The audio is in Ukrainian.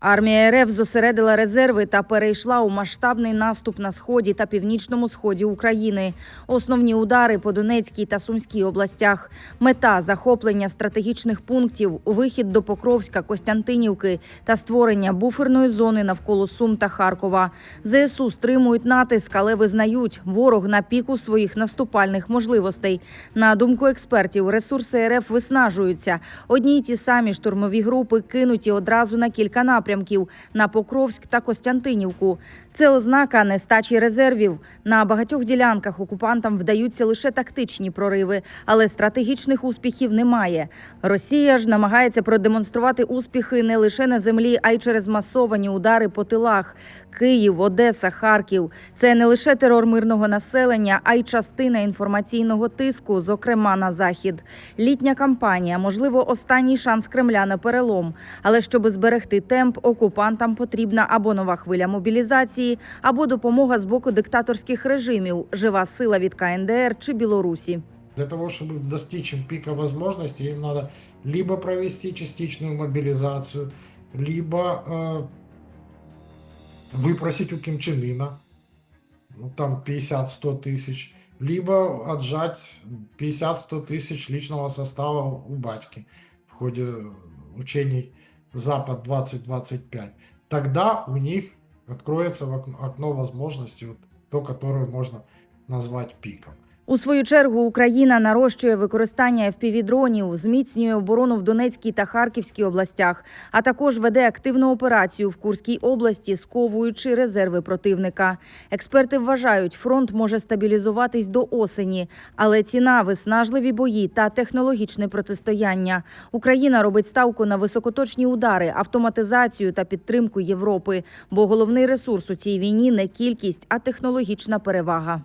Армія РФ зосередила резерви та перейшла у масштабний наступ на сході та північному сході України. Основні удари по Донецькій та Сумській областях. Мета захоплення стратегічних пунктів, вихід до Покровська, Костянтинівки та створення буферної зони навколо Сум та Харкова. ЗСУ стримують натиск, але визнають, ворог на піку своїх наступальних можливостей. На думку експертів, ресурси РФ виснажуються. Одні й ті самі штурмові групи кинуті одразу на кілька напрямків на Покровськ та Костянтинівку. Це ознака нестачі резервів. На багатьох ділянках окупантам вдаються лише тактичні прориви, але стратегічних успіхів немає. Росія ж намагається продемонструвати успіхи не лише на землі, а й через масовані удари по тилах. Київ, Одеса, Харків це не лише терор мирного населення, а й частина інформаційного тиску, зокрема на захід. Літня кампанія, можливо, останній шанс Кремля на перелом. Але щоб зберегти темп, окупантам потрібна або нова хвиля мобілізації, або допомога з боку диктаторських режимів, жива сила від КНДР чи Білорусі. Для того, чтобы достичь им пика возможностей, им надо либо провести частичную мобилизацию, либо э, выпросить у Ким Чен Ына, ну, там 50-100 тысяч, либо отжать 50-100 тысяч личного состава у батьки в ходе учений Запад 2025. Тогда у них откроется окно, возможностей, вот, то, которое можно назвать пиком. У свою чергу Україна нарощує використання FPV-дронів, зміцнює оборону в Донецькій та Харківській областях, а також веде активну операцію в Курській області, сковуючи резерви противника. Експерти вважають, фронт може стабілізуватись до осені, але ціна виснажливі бої та технологічне протистояння. Україна робить ставку на високоточні удари, автоматизацію та підтримку Європи. Бо головний ресурс у цій війні не кількість, а технологічна перевага.